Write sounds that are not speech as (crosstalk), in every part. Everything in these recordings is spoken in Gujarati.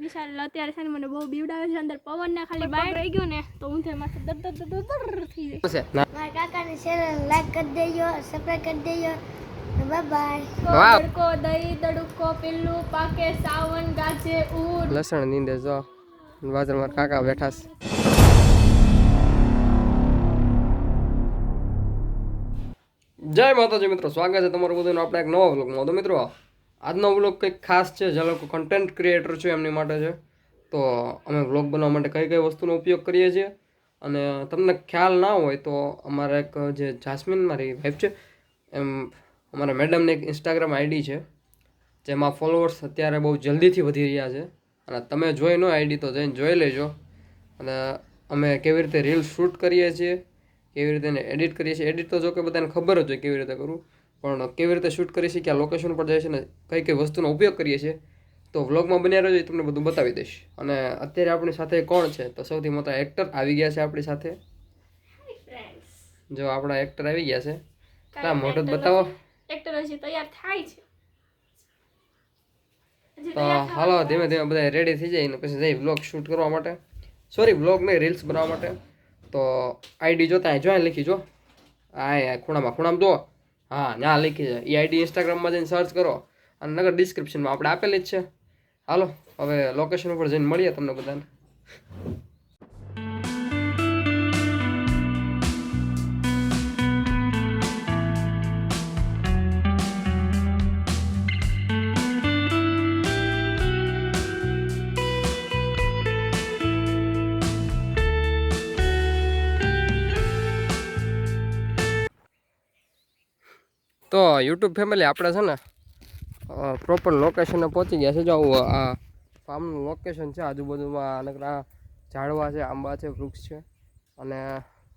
વિશાલ અત્યારે છે ને મને બહુ બીવડાવે છે અંદર પવન ના ખાલી બહાર રહી ગયો ને તો હું માથે દર દર દર દર થઈ જાય મારા કાકાની ચેનલ લાઈક કરી દેજો સબસ્ક્રાઇબ કરી દેજો. Bye bye. તડકો દહીં તડકો પેલું પાકે સાવન ગાજે ઉર લસણ નીંદે જો. માર કાકા બેઠા છે. જય માતાજી મિત્રો સ્વાગત છે તમારું બધાનું આપણે એક નવા વ્લોગમાં તો મિત્રો આજનો વ્લોગ કંઈક ખાસ છે, જે લોકો કન્ટેન્ટ ક્રિએટર છે એમની માટે છે. તો અમે વ્લોગ બનાવવા માટે કઈ કઈ વસ્તુનો ઉપયોગ કરીએ છીએ. અને તમને ખ્યાલ ના હોય તો અમારા એક જે જાસ્મિન મારી વાઈફ છે, એમ અમારા મેડમને એક ઇન્સ્ટાગ્રામ આઈડી છે, જેમાં ફોલોઅર્સ અત્યારે બહુ જલ્દીથી વધી રહ્યા છે. અને તમે જોઈ નો આઈડી તો જઈને જોઈ લેજો. અને અમે કેવી રીતે રીલ શૂટ કરીએ છીએ, કેવી રીતે એડિટ કરીએ છીએ. એડિટ તો જો કે બધાને ખબર જ હોય કેવી રીતે કરવું. પણ કેવી રીતે શૂટ કરીએ છીએ ક્યાં લોકેશન પર જાય છે ને કઈ કઈ વસ્તુનો ઉપયોગ કરીએ છીએ તો વ્લોગમાં બન્યા રહેજો તમને બધું બતાવી દઈશ. અને અત્યારે આપણી સાથે કોણ છે? તો સૌથી મોટા એક્ટર આવી ગયા છે આપણી સાથે. જો આપણા એક્ટર આવી ગયા છે. ના મોટો બતાવો. એક્ટર હજી તૈયાર થાય છે. તો હાલો ધીમે ધીમે બધા રેડી થઈ જાય ને પછી જઈ બ્લોગ શૂટ કરવા માટે. સોરી બ્લોગ નહીં રીલ્સ બનાવવા માટે. તો આઈડી જોતા અહીં જો લખી જો. આ ખૂણામાં ખૂણામાં જો હા, ના, લખી છે એ આઈડી ઇન્સ્ટાગ્રામમાં જઈને સર્ચ કરો અને નગર ડિસ્ક્રિપ્શનમાં આપણે આપેલી જ છે. હાલો, હવે લોકેશન ઉપર જઈને મળીએ તમને બધાને. તો યુટ્યુબ ફેમિલી આપણે છે ને પ્રોપર લોકેશને પહોંચી ગયા છે. જો આવું આ ફાર્મનું લોકેશન છે, આજુબાજુમાં નકરા ઝાડવા છે, આંબા છે, વૃક્ષ છે. અને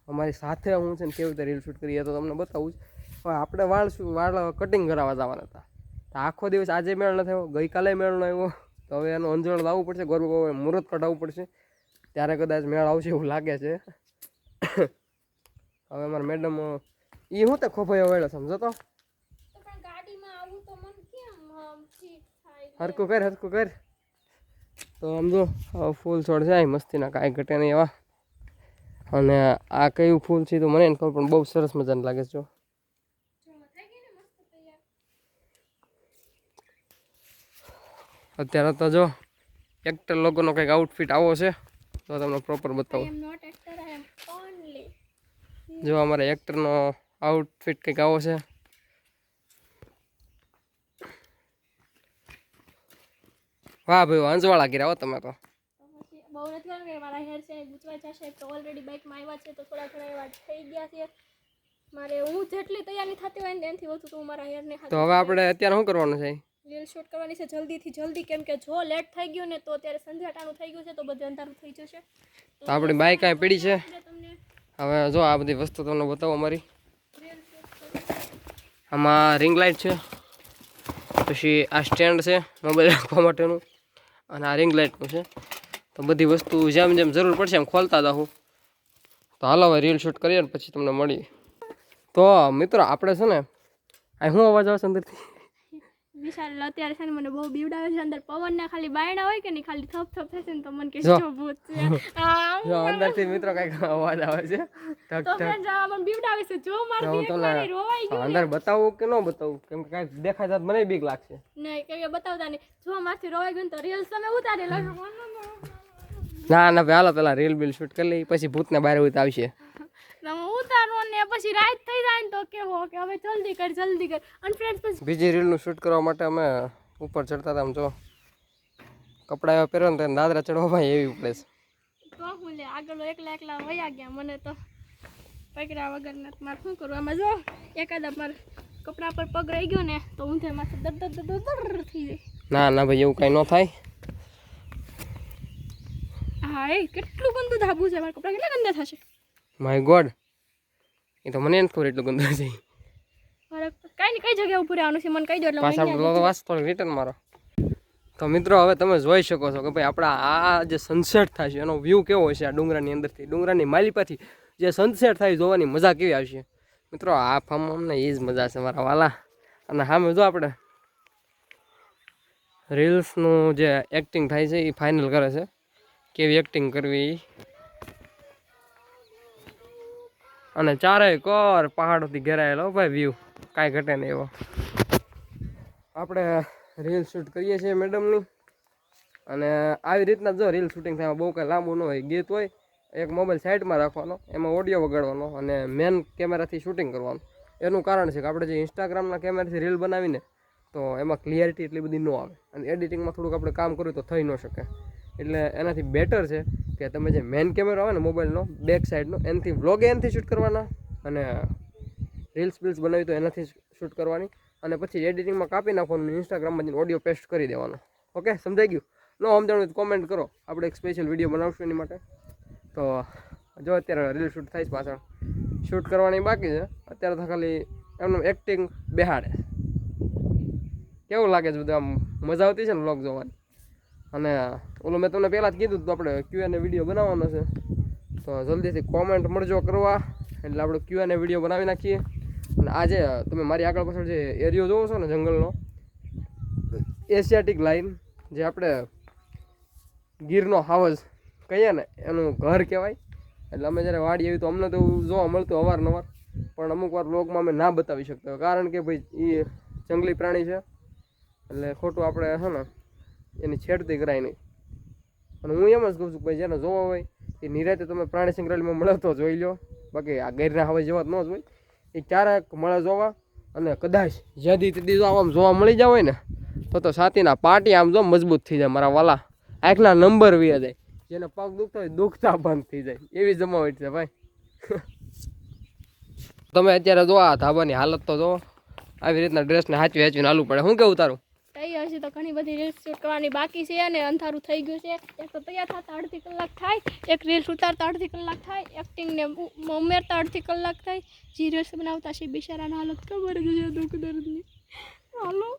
અમારી સાથે હું છે ને કેવી રીતે રીલ શૂટ કરીએ તો તમને બતાવું જ. હવે આપણે વાળ વાળ કટિંગ કરાવવા જવાના હતા. તો આખો દિવસ આજે મેળ ન થયો, ગઈકાલે મેળ ન આવ્યો. તો હવે એનું અંજળ લાવવું પડશે ગોર મુહૂર્ત કઢાવવું પડશે. ત્યારે કદાચ મેળ આવશે એવું લાગે છે. (coughs) હવે અમારા મેડમ એ હું તે ખોફાયો વેળો સમજો તો પણ ગાડીમાં આવું તો મને કેમ આમ ઠીક થાય હરકું કર હરકું કર તો આમ જો ફૂલ છોડ છે મસ્તીના કાંઈ ઘટે નહીં એવા. અને આ કયું ફૂલ છે તો મને એને ખબર, પણ બહુ સરસ મજાનું લાગે છે, જો. અત્યારે તો જો એક્ટર લોકોનો કંઈક આઉટફિટ આવો છે, તો તમને પ્રોપર બતાવું. જો અમારા એક્ટરનો આઉટફિટ કંઈક આવો છે. વાહ ભાઈ અંજવાળા કર્યા હો તમે તો. બહુ નથી કારણ કે મારા હેર છે ગૂંચવાઈ જશે. તો ઓલરેડી બાઇકમાં આવ્યા છે તો થોડા ઘણા એવા થઈ ગયા છે. મારે હું જેટલી તૈયારી થતી હોય ને એનાથી વધુ તો હું મારા હેરને તો હવે આપણે અત્યારે શું કરવાનું છે? રીલ શૂટ કરવાની છે જલ્દીથી જલ્દી કેમ કે જો લેટ થઈ ગયું ને તો અત્યારે સંધ્યાટાણું થઈ ગયું છે તો બધું અંધારું થઈ જશે. તો આપણી બાઇક અહીં પડી છે. હવે જો આ બધી વસ્તુ તમને બતાવો અમારી. કરી આમાં રિંગ લાઇટ છે પછી આ સ્ટેન્ડ છે મોબાઈલ રાખવા માટેનું. અને આ રિંગ લાઇટનું છે. તો બધી વસ્તુ જેમ જેમ જરૂર પડશે એમ ખોલતા જાઉં તો હાલો હવે રીલ શૂટ કરીએ પછી તમને મળીએ તો મિત્રો, આપણે છે ને શું અવાજ આવશે અંદરથી? વિશાલ અત્યારે છે ને મને બહુ બીવડાવે છે અંદર પવન ના ખાલી બાયણા હોય કે નહીં ખાલી થપ થપ થશે ને તો મને કે જો. ભૂત છે. અંદરથી મિત્રો કંઈક અવાજ આવે છે. ઠક ઠક. આ મને બીવડાવે છે. જો તો મારથી એક તમને રોવાઈ ગયું અંદર બતાવું કે ન બતાવું? કેમ કે કંઈક દેખાય જાત મને બીક લાગશે. નહીં કે બતાવતા નહીં. જો મારથી રોવાઈ ગયું તો રીલ્સ તમે ઉતારી લો ના ના હાલો પેલા રીલ બિલ શૂટ કરી લઈ પછી ભૂતને બહાર ઉત આવશે તમે ઉતારો ને પછી રાત થઈ જાય ને તો કેવો કે હવે જલ્દી કર જલ્દી કર. અને ફ્રેન્ડ્સ પછી બીજી રીલનું શૂટ કરવા માટે અમે ઉપર ચડતા હતા આમ જો. કપડા એવા પહેરો ને તો દાદરા ચડવામાં એવી ઉપડે છે. તો હું લે આગળ એકલા એકલા વયા ગયા મને તો. પકડ્યા વગર ને મારે શું કરવામાં આમાં જો એકાદા મારે કપડા પર પગ રહી ગયો ને તો ઊંધે માથે દર દર દર દર થઈ જાય. ના ના ભાઈ એવું કાંઈ ન થાય. હા એ કેટલું ગંદુ ધાબુ છે મારા કપડા કેટલા ગંદા થશે? માય ગોડ એ તો મને નથી ખબર એટલું ગંદુ છે. કઈ ને કઈ જગ્યા ઉપર આવવાનું છે? મને કહી દો એટલે પાછા થોડું રિટર્ન મારો. તો મિત્રો હવે તમે જોઈ શકો છો કે ભાઈ આપણા આ જે સનસેટ થાય છે એનો વ્યૂ કેવો હશે આ ડુંગરાની અંદરથી? ડુંગરાની માલિપાથી જે સનસેટ થાય જોવાની મજા કેવી આવશે? મિત્રો આ ફાર્મ અમને એ જ મજા છે મારા વાલા. અને સામે જો આપણે રીલ્સનું જે એક્ટિંગ થાય છે એ ફાઇનલ કરે છે. કેવી એક્ટિંગ કરવી અને ચારેય કર પહાડોથી ઘેરાયેલો ભાઈ વ્યૂ કાંઈ ઘટે નહીં એવો. આપણે રીલ શૂટ કરીએ છીએ મેડમની અને આવી રીતના જો રીલ શૂટિંગ થાય બહુ કાંઈ લાંબુ ન હોય, ગીત હોય, એક મોબાઈલ સાઈડમાં રાખવાનો, એમાં ઓડિયો વગાડવાનો અને મેન કેમેરાથી શૂટિંગ કરવાનું. એનું કારણ છે કે આપણે જે ઇન્સ્ટાગ્રામના કેમેરાથી રીલ બનાવીને, તો એમાં ક્લિયરિટી એટલી બધી ન આવે. અને એડિટિંગમાં થોડુંક આપણે કામ કર્યું તો થઈ ન શકે. એટલે એનાથી બેટર છે કે તમે જે મેન કેમેરો આવે ને મોબાઈલનો બેક સાઈડનો એનાથી વ્લોગ એનાથી શૂટ કરવાના અને રીલ્સ બિલ્સ બનાવી તો એનાથી શૂટ કરવાની અને પછી એડિટિંગમાં કાપી નાખવાનું ઇન્સ્ટાગ્રામમાં જઈને ઓડિયો પેસ્ટ કરી દેવાનો. ઓકે સમજાઈ ગયું? ન સમજાણું કોમેન્ટ કરો. આપણે એક સ્પેશિયલ વીડિયો બનાવશું એની માટે. તો જો અત્યારે રીલ શૂટ થાય છે પાછળ. શૂટ કરવાની બાકી છે. અત્યારે તો ખાલી એમનું એક્ટિંગ બેહાડે. કેવું લાગે છે બધું આમ? મજા આવતી છે ને વ્લોગ જોવાની? અને, ઓલું મેં તમને પહેલાં જ કીધું હતું આપણે ક્યુએને વીડિયો બનાવવાનો છે. તો જલ્દીથી કોમેન્ટ મળજો કરવા. એટલે આપણે ક્યુએને વીડિયો બનાવી નાખીએ. અને આજે તમે મારી આગળ પાછળ જે એરિયો જોવો છો ને જંગલનો એશિયાટિક લાઈન જે આપણે ગીરનો હાવજ કહીએ ને, એનું ઘર કહેવાય. એટલે અમે જ્યારે વાડી આવી તો અમને તો જોવા મળતું અવારનવાર. પણ અમુક વાર લોકમાં અમે ના બતાવી શકતા કારણ કે ભાઈ એ જંગલી પ્રાણી છે. એટલે ખોટું આપણે છે ને એની છેડતી કરાય નહીં. અને હું એમ જ કહું છું કે ભાઈ જેને જોવો હોય, એ નિરાતે તમે પ્રાણી સંગ્રહાલયમાં મળે તો જોઈ લો બાકી આ ગેરના હવે જેવા ન જ હોય. એ ક્યારેક મળે જોવા અને કદાચ જ્યાંથી તેથી જો આમ જોવા મળી જાવ હોય ને, તો તો સાતીના પાટી આમ જો મજબૂત થઈ જાય મારા વાલા. આંખના નંબર વ્યા જાય. જેને પગ દુખતા હોય દુખતા બંધ થઈ જાય. એવી જમાવટ છે ભાઈ. (laughs) તમે અત્યારે જો આ ધાબાની હાલત તો જો, આવી રીતના ડ્રેસને હાચવી હાચવીને હાલવું પડે. શું કેવું તારું? તૈયાર છે તો ઘણી બધી રીલ્સ શૂટ કરવાની બાકી છે અને અંધારું થઈ ગયું છે. એક તો તૈયાર થતા અડધી કલાક થાય, એક રીલ્સ ઉતારતા અડધી કલાક થાય એક્ટિંગને ઉમેરતા અડધી કલાક થાય. જે રીલ્સ બનાવતા છે બિચારાના હાલત ખબર જ છે દુઃખ દર્દની હાલો.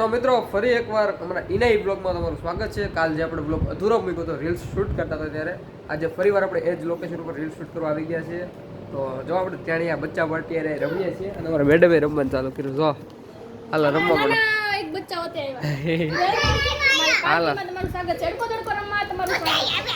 તો મિત્રો, ફરી એકવાર અમારા ઇનાઈ બ્લોગમાં તમારું સ્વાગત છે. કાલ જે આપણે બ્લોગ અધૂરો મૂક્યો હતો રીલ્સ શૂટ કરતા હતા ત્યારે, આજે ફરીવાર આપણે એ જ લોકેશન ઉપર રીલ્સ શૂટ કરવા આવી ગયા છીએ. તો જો આપણે ત્યાં બચ્ચા પાર્ટી રમીએ છીએ અને અમારા મેડમે રમવાનું ચાલુ કર્યું. જો, હાલ, રમવા મળે. એક બચ્ચા હોતે આવ્યા. હાલો તમારું સ્વાગત છે અડકો દડકો રમવા તમારું સ્વાગત.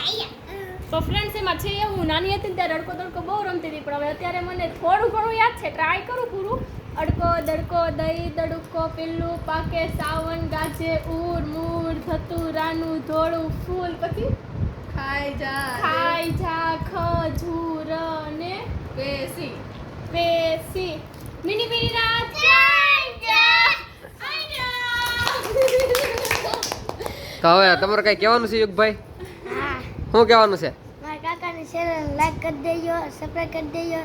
તો ફ્રેન્ડ્સ એમાં છે એવું નાની હતી ત્યારે અડકો દડકો બહુ રમતી હતી પણ હવે અત્યારે મને થોડું ઘણું યાદ છે ટ્રાય કરું પૂરું. અડકો દડકો દહીં દડુકો પીલું પાકે સાવન ગાજે ઉર મૂર થતું રાનું ધોળું ફૂલ પછી ખાઈ જા ખાઈ જા ખજૂર ને પેસી પેસી મિની મિની રાત જાય જા તો હવે તમારે કઈ કહેવાનું છે યુગભાઈ? હા. શું કહેવાનું છે? મારા કાકાની ચેનલ લાઈક કરી દેજો સબસ્ક્રાઇબ કરી દેજો.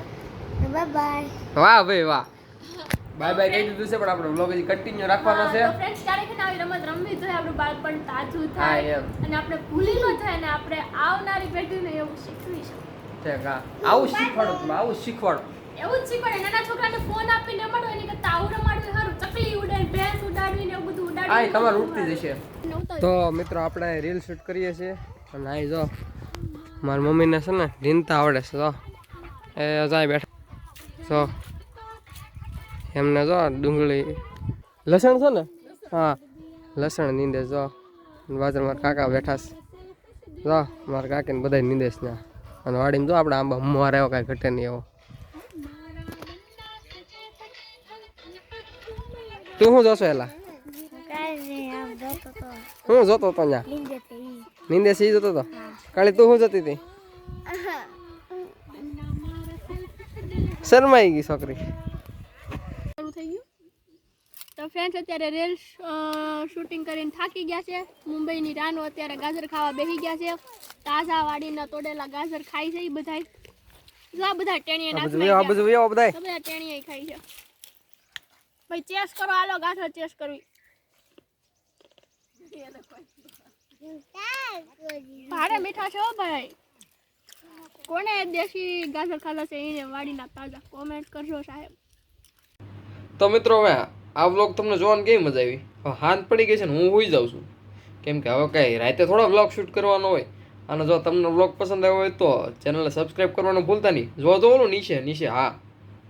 બાય બાય વાહ ભાઈ વાહ. બાય બાય કહી દીધું છે પણ આપણે બ્લોગ હજી કન્ટિન્યુ રાખવાનો છે. ફ્રેન્ડ્સ ક્યારેક ને આવી રમત રમવી જોઈએ આપણું બાળપણ તાજું થાય એમ. અને આપણે ભૂલી ન જાય અને આપણે આવનારી પેઢીને એવું શીખવી શકીએ. ઠીક હા. આવું શીખવાડો તમે આવું શીખવાડો. એવું જ શીખવાડે. નાના છોકરાને ફોન આપીને મળો એની કરતા આવું હા તમારે ઉઠતી જશે. તો તો મિત્રો, આપણે રીલ શૂટ કરીએ છીએ. અને આ જો, મારી મમ્મીને છે ને રીનતા આવડે છે, જો. એ જાય બેઠા. જો. એમને જો, ડુંગળી, લસણ છે ને? હા, લસણ નીંદે, જો. વાજર મારા કાકા બેઠા છે. જો, મારા કાકીને બધા નીંદે છે અને વાડીમાં જો આપણે આંબા મારે એવો કાંઈ ઘટે નહીં એવો. તું શું જોશો એલા કાંઈ નહીં આમ જોતો તો હું જોતો તો ઈ નીંદે સી જોતો તો કાલે તું શું જતી હતી? શરમાઈ ગઈ છોકરી. તો ફ્રેન્ડ્સ અત્યારે રેલ શૂટિંગ કરીને થાકી ગયા છે. મુંબઈની રાનો અત્યારે ગાજર ખાવા બેસી ગયા છે. તાજા વાડીના તોડેલા ગાજર ખાય છે એ બધાય. જો બધા ટેણીએ નાખી આ બધું બધા ટેણીએ ખાઈ છે. ભાઈ ચેસ કરો આલો ગાજર ચેસ કરવી. ભારે મીઠા છો ભાઈ? કોને દેશી ગાજર ખાધા છે એને વાડીના તાજા કોમેન્ટ કરજો સાહેબ. તો મિત્રો હવે આ વ્લોગ તમને જોવાની કેવી મજા આવી? હવે હાથ પડી ગઈ છે ને હું હોઈ જાઉં છું. કેમ કે હવે કંઈ રાતે થોડો વ્લોગ શૂટ કરવાનો હોય. અને જો તમને વ્લોગ પસંદ આવ્યો હોય તો ચેનલને સબસ્ક્રાઈબ કરવાનું ભૂલતા નહીં. જો જોવો નીચે નીચે, હા.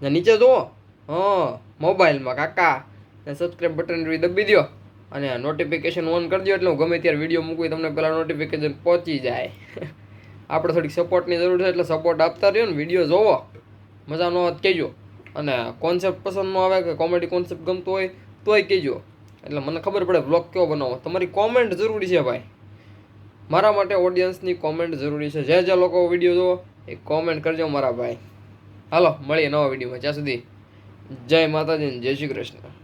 ને નીચે જુઓ. હા મોબાઈલમાં કાકા. ને સબસ્ક્રાઈબ બટન દબી દો અને નોટિફિકેશન ઓન કરી દો એટલે હું ગમે ત્યારે વીડિયો મૂકું તમને પહેલાં નોટિફિકેશન પહોંચી જાય. (laughs) આપણે થોડીક સપોર્ટની જરૂર છે એટલે સપોર્ટ આપતા રહ્યો ને વીડિયો જોવો. મજાનો ન કહેજો. અને કોન્સેપ્ટ પસંદ ન આવે કે કોમેડી કોન્સેપ્ટ ગમતો હોય તોય કહેજો. એટલે મને ખબર પડે બ્લોગ કેવો બનાવો તમારી કોમેન્ટ જરૂરી છે ભાઈ. મારા માટે ઓડિયન્સની કોમેન્ટ જરૂરી છે. જે જે લોકો વીડિયો જુઓ, એ કોમેન્ટ કરજો મારા ભાઈ. હાલો, મળીએ નવા વિડીયોમાં જ્યાં સુધી જય માતાજી જય શ્રી કૃષ્ણ.